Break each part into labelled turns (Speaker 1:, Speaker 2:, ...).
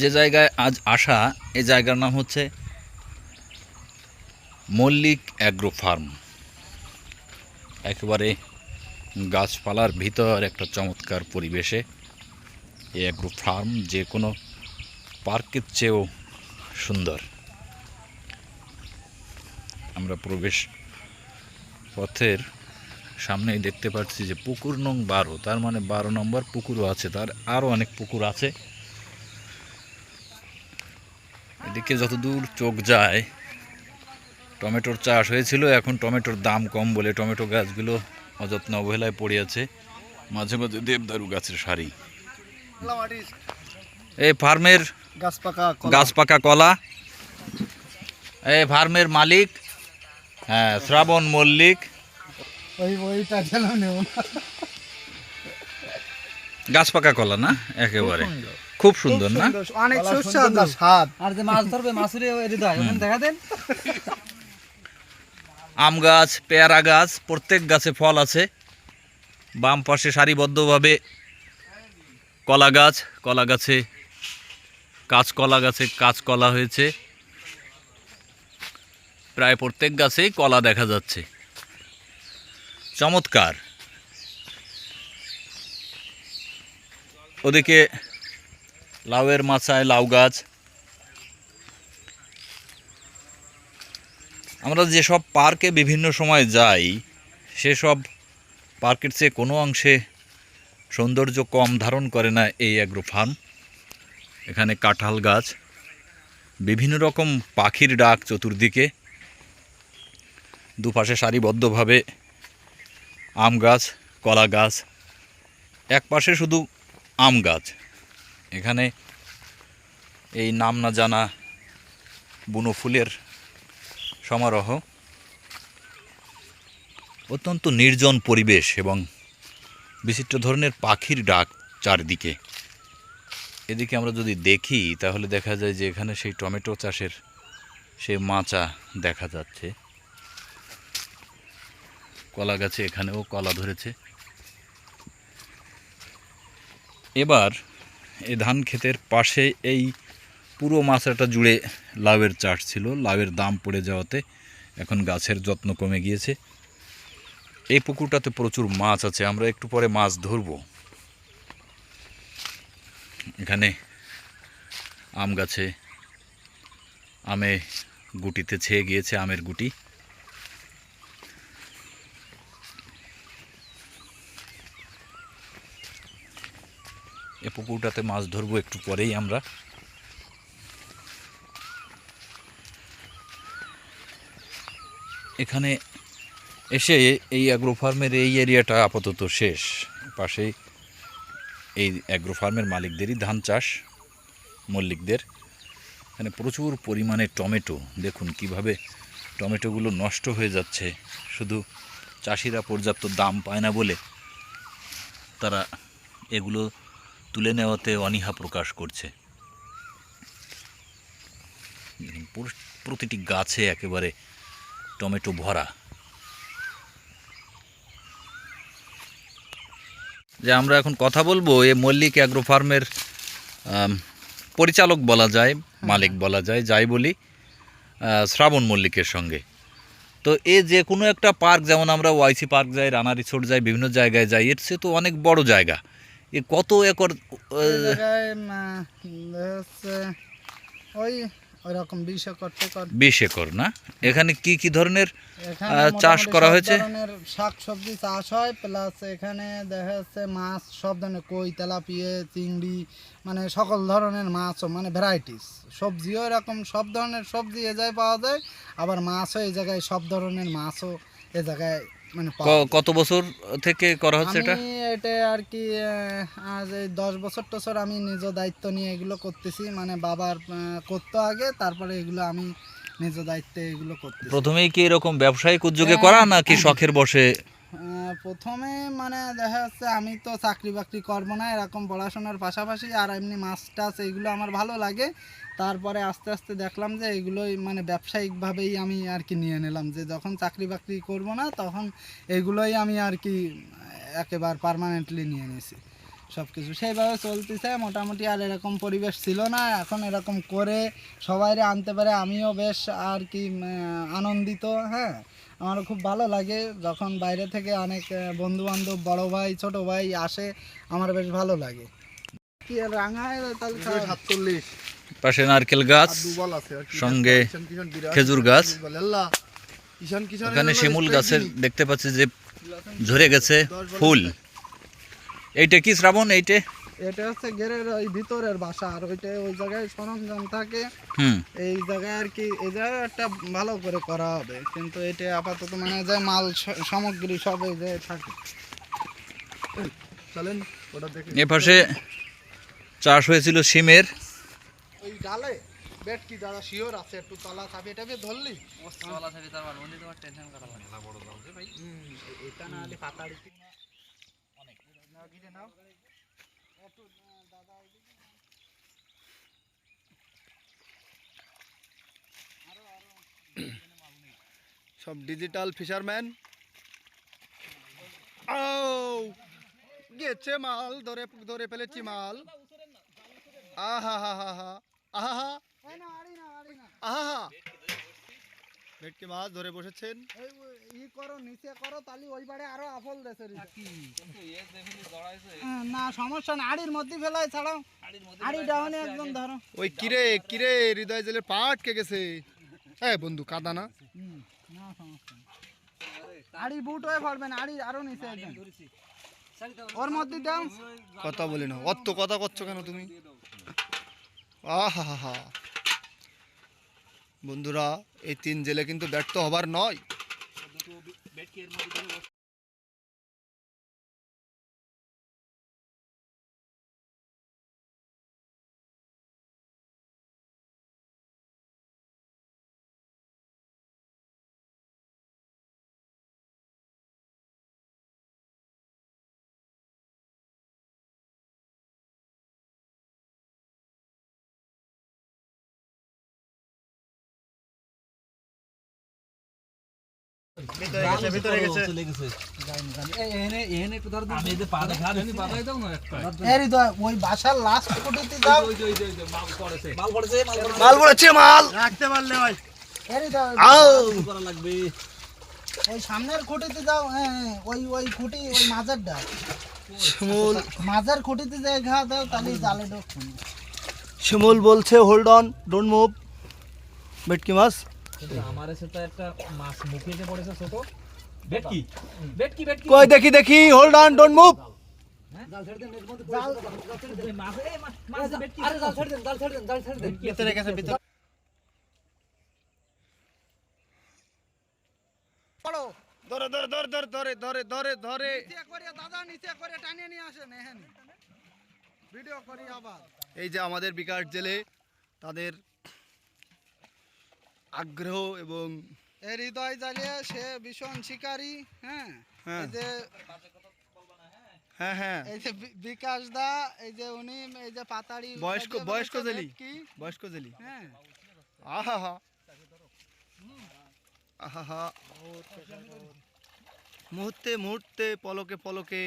Speaker 1: যে জায়গায় আজ আসা এই জায়গার নাম হচ্ছে মল্লিক অ্যাগ্রো ফার্ম। একেবারে গাছপালার ভিতর একটা চমৎকার পরিবেশে এই অ্যাগ্রো ফার্ম যে কোনো পার্কের চেয়েও সুন্দর। আমরা প্রবেশ পথের সামনেই দেখতে পাচ্ছি যে পুকুর নং বারো, তার মানে বারো নম্বর পুকুরও আছে, তার আরও অনেক পুকুর আছে। এদিকে যতদূর চোখ যায় টমেটোর চাষ হয়েছিল এখন টমেটোর দাম কম বলে টমেটো গাছগুলো অযত্ন অবহেলায় পড়ে আছে। মাঝে মাঝে দেবদারু গাছের সারি। এই ফার্মের
Speaker 2: গাছ পাকা
Speaker 1: কলা। এই ফার্মের মালিক হ্যাঁ শ্রাবণ মল্লিক। গাছ পাকা কলা না? একেবারে। খুব সুন্দর না?
Speaker 2: অনেক সুস্বাদু। স্বাদ।
Speaker 3: আর যে মাছ ধরবে মাছুরে হৃদয় ওখানে দেখা দেন।
Speaker 1: আম গাছ পেয়ারা গাছ প্রত্যেক গাছে ফল আছে। বাম পাশে সারিবদ্ধভাবে কলা গাছ কলা গাছে কাঁচকলা গাছে কাঁচকলা হয়েছে। প্রায় প্রত্যেক গাছেই কলা দেখা যাচ্ছে। চমৎকার। ওদিকে লাউয়ের মাচায় লাউ গাছ। আমরা যেসব পার্কে বিভিন্ন সময় যাই, সেসব পার্কের চেয়ে কোনো অংশে সৌন্দর্য কম ধারণ করে না এই অ্যাগ্রো ফার্ম এখানে কাঁঠাল গাছ, বিভিন্ন রকম পাখির ডাক চতুর্দিকে, দুপাশে সারিবদ্ধভাবে আম গাছ, কলা গাছ এক পাশে শুধু আম গাছ। এখানে এই নাম না জানা বুনো ফুলের সমারোহ। অত্যন্ত নির্জন পরিবেশ এবং বিচিত্র ধরনের পাখির ডাক চারদিকে। এদিকে আমরা যদি দেখি, তাহলে দেখা যায় যে এখানে সেই টমেটো চাষের সেই মাচা দেখা যাচ্ছে। কলা গাছে এখানেও কলা ধরেছে। এবার এই ধান ক্ষেতের পাশে এই পুরো মাচাটা জুড়ে লাউয়ের চাষ ছিল। লাউয়ের দাম পড়ে যাওয়াতে এখন গাছের যত্ন কমে গিয়েছে। এই পুকুরটাতে প্রচুর মাছ আছে। আমরা একটু পরে মাছ ধরব। এখানে আম গাছে আমে গুটিতে ছেয়ে গিয়েছে, আমের গুটি। পুকুরটাতে মাছ ধরবো একটু পরেই আমরা। এখানে এসে এই অ্যাগ্রো ফার্মের এই এরিয়াটা আপাতত শেষ। পাশেই এই অ্যাগ্রো ফার্মের মালিকদেরই ধান চাষ, মল্লিকদের। এখানে প্রচুর পরিমাণে টমেটো। দেখুন কীভাবে টমেটোগুলো নষ্ট হয়ে যাচ্ছে। শুধু চাষিরা পর্যাপ্ত দাম পায় না বলে তারা এগুলো তুলে নেওয়াতে অনীহা প্রকাশ করছে। প্রতিটি গাছে একেবারে টমেটো ভরা। যে আমরা এখন কথা বলব এ মল্লিক অ্যাগ্রো ফার্মের পরিচালক বলা যায় মালিক বলা যায় যাই বলি শ্রাবণ মল্লিকের সঙ্গে। তো এ যে কোনো একটা পার্ক যেমন আমরা ওয়াইসি পার্ক যাই রানা রিসোর্ট যাই বিভিন্ন জায়গায় যাই এর সে তো অনেক বড় জায়গা। এ কত একর
Speaker 2: ওই ওইরকম বিশ একর
Speaker 1: বিশ একর না? এখানে কি কি ধরনের চাষ করা হয়েছে?
Speaker 2: শাক সবজি চাষ হয় প্লাস এখানে দেখা যাচ্ছে মাছ সব ধরনের কই তেলাপিয়ে চিংড়ি মানে সকল ধরনের মাছও মানে ভ্যারাইটিস সবজিও এরকম সব ধরনের সবজি এ জায়গায় পাওয়া যায় আবার মাছও এই জায়গায় সব ধরনের মাছও এ জায়গায় মানে।
Speaker 1: কত বছর থেকে করা হচ্ছে এটা?
Speaker 2: এটা আর কি আজ এই দশ বছর টছর আমি নিজ দায়িত্ব নিয়ে এগুলো করতেছি। মানে বাবার করতো আগে তারপরে এগুলো আমি নিজ দায়িত্বে এগুলো করতেছি।
Speaker 1: প্রথমেই কি এরকম ব্যবসায়িক উদ্যোগে করা নাকি শখের বসে?
Speaker 2: প্রথমে মানে দেখা যাচ্ছে আমি তো চাকরি বাকরি করব না এরকম পড়াশোনার পাশাপাশি আর এমনি মাছ টাছ এইগুলো আমার ভালো লাগে। তারপরে আস্তে আস্তে দেখলাম যে এগুলোই মানে ব্যবসায়িকভাবেই আমি আর কি নিয়ে নিলাম। যে যখন চাকরি বাকরি করব না, তখন এগুলোই আমি আর কি একেবারে পার্মানেন্টলি নিয়ে নিয়েছি সব কিছু সেইভাবে চলতেছে। মোটামুটি আর এরকম পরিবেশ ছিল না। এখন এরকম করে সবাইরে আনতে পারে। আমিও বেশ আর কি আনন্দিত হ্যাঁ। আমারও খুব ভালো লাগে। যখন বাইরে থেকে অনেক বন্ধু বান্ধব বড় ভাই, ছোট ভাই আসে, আমার বেশ ভালো লাগে।
Speaker 1: পাশে নারকেল গাছ। সঙ্গে খেজুর গাছ। ওখানে শিমুল গাছের দেখতে পাচ্ছি যে ঝরে গেছে ফুল। এইটা কি শ্রাবণ এইটা?
Speaker 2: এটা হচ্ছে গেরের ওই ভিতরের বাসা আর ওইটা ওই জায়গায় সরঞ্জাম থাকে।
Speaker 1: হুম।
Speaker 2: এই জায়গায় আর কি এই জায়গায় একটা ভালো করে করা হবে। কিন্তু এটা আপাতত মানে যে মাল সামগ্রী সব এই যে থাকে।
Speaker 4: চলেন ওটা দেখে
Speaker 1: এ পাশে চাষ হয়েছিল সিমের
Speaker 2: ওই গালে ব্যাট কি দাদা শিওর আছে একটু তলা চাবি টাপে ধরলি? তার মানে তোমার টেনশন না বড় দাও ভাই। এটা না পাতা অনেক। গিয়ে নাও একটু দাদা আরও আরও
Speaker 4: সব ডিজিটাল ফিশারম্যান ও গেছে মাল ধরে ধরে ফেলেছি মাল। আহা হা হা হা আহা
Speaker 2: এই না। আড়ি না
Speaker 4: আহা ভেটকি মাছ ধরে বসেছেন।
Speaker 2: ই করো নিচে করো তাহলে ওই বাড়ে আরও আফল দেশে না সমস্যা না আড়ির মধ্যে ফেলাই ছাড়াও। আড়ি ডাউনে একদম ধরো।
Speaker 4: ওই কিরে কিরে হৃদয় জেলের পা আটকে গেছে। হ্যাঁ বন্ধু কাদা না।
Speaker 2: আড়ি বুট হয়ে পড়বেন আড়ি আরও নিচে একদম। ওর মধ্যে দাও।
Speaker 4: কথা বলি না অত কথা করছ কেন তুমি? আহা বন্ধুরা, এই তিন জেলে কিন্তু ব্যর্থ হবার নয়।
Speaker 2: ওই বাসার লাস্ট কোটিতে দাও
Speaker 4: মাল পড়েছে মাল।
Speaker 2: এরই দাও
Speaker 4: আও।
Speaker 2: ওই সামনের খুঁটিতে দাও হ্যাঁ ওই ওই খুঁটি ওই মাঝেরটা
Speaker 4: শিমুল।
Speaker 2: মাঝের খুঁটিতে যে ঘা দাও তাহলে জালে ঢোক
Speaker 4: শিমুল বলছে হোল্ড অন ডোন্ট মুভ ভেটকি মাছ।
Speaker 3: আমার সাথে একটা মাছ মুখিয়ে পড়েছে ছোট বেটকি বেটকি বেটকি
Speaker 4: কই দেখি দেখি হোল্ড অন ডোন্ট মুভ
Speaker 3: মাছ এই মাছ মাছ বেটকি আরে জাল ছেড়ে দেন জাল ছেড়ে দেন জাল ছেড়ে দেন।
Speaker 4: ভিতরে গেছে ভিতরে। ধরে ধরে ধরে ধরে ধরে ধরে ধরে ধরে।
Speaker 2: দাদা নিচে করে টানিয়ে নিয়ে আসেন এখানে ভিডিও করি আবার।
Speaker 4: এই যে আমাদের বিকাশ জেলে তাদের আগ্রহ এবং
Speaker 2: এর হৃদয় জ্বালিয়ে সে ভীষণ শিকারী হ্যাঁ?
Speaker 4: হ্যাঁ।
Speaker 2: এই যে
Speaker 4: হ্যাঁ হ্যাঁ।
Speaker 2: এই যে বিকাশ দা এই যে উনি এই যে পাতাড়ি
Speaker 4: বয়স্ক বয়স্ক জেলি। বয়স্ক জেলি।
Speaker 2: হ্যাঁ।
Speaker 4: আহা হা আহা হা মুহূর্তে মুহূর্তে পলকে পলকে।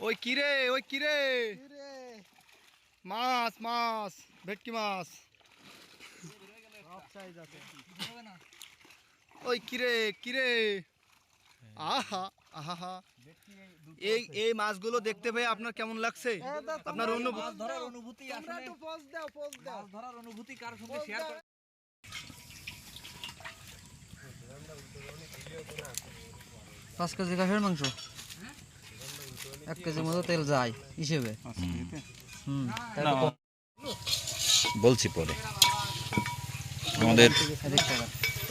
Speaker 4: ওই কিরে ওই কিরে? মাছ মাছ ভেটকি মাছ। ওই কিরে কিরে? আহা আহা এই এই মাছগুলো দেখতে পেয়ে আপনার কেমন লাগছে? আপনার অনুভূতি
Speaker 3: ধরার অনুভূতি আসলে
Speaker 2: পোজ দাও পোজ দাও।
Speaker 3: ধরার অনুভূতি কার সঙ্গে শেয়ার করে পাঁচ কেজি কাঠের মাংস? এক কেজির মতো তেল যায় হিসেবে। হুম। তো কম।
Speaker 1: বলছি পরে। আমাদের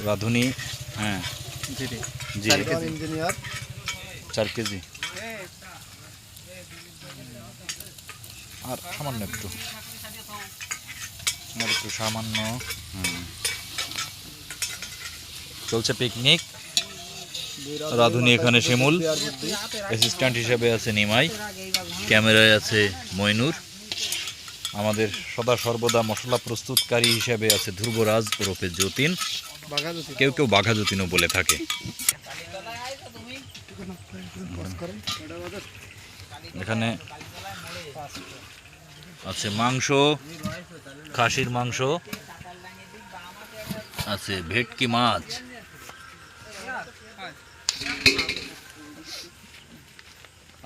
Speaker 1: রাঁধুনি হ্যাঁ।
Speaker 3: জি
Speaker 4: ইঞ্জিনিয়ার।
Speaker 1: চার কেজি। আর সামান্য একটু। আর একটু সামান্য। চলছে পিকনিক। রাঁধুনি এখানে শিমুল। অ্যাসিস্ট্যান্ট হিসেবে আছে নিমাই। ক্যামেরায় আছে মইনুর। আমাদের সদা সর্বদা মশলা প্রস্তুতকারী হিসেবে আছে ধ্রুবরাজ ওরফে যতীন। কেউ কেউ বাঘা যতীনও বলে থাকে। এখানে আছে মাংস, খাসির মাংস, আছে ভেটকি মাছ।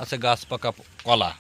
Speaker 1: আছে গাছ পাকা কলা।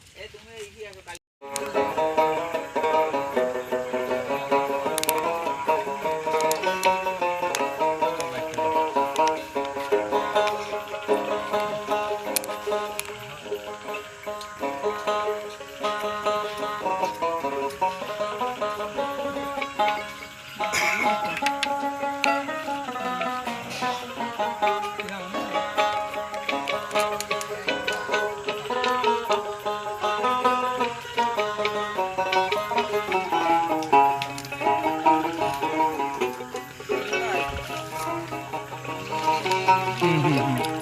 Speaker 4: Mm -hmm.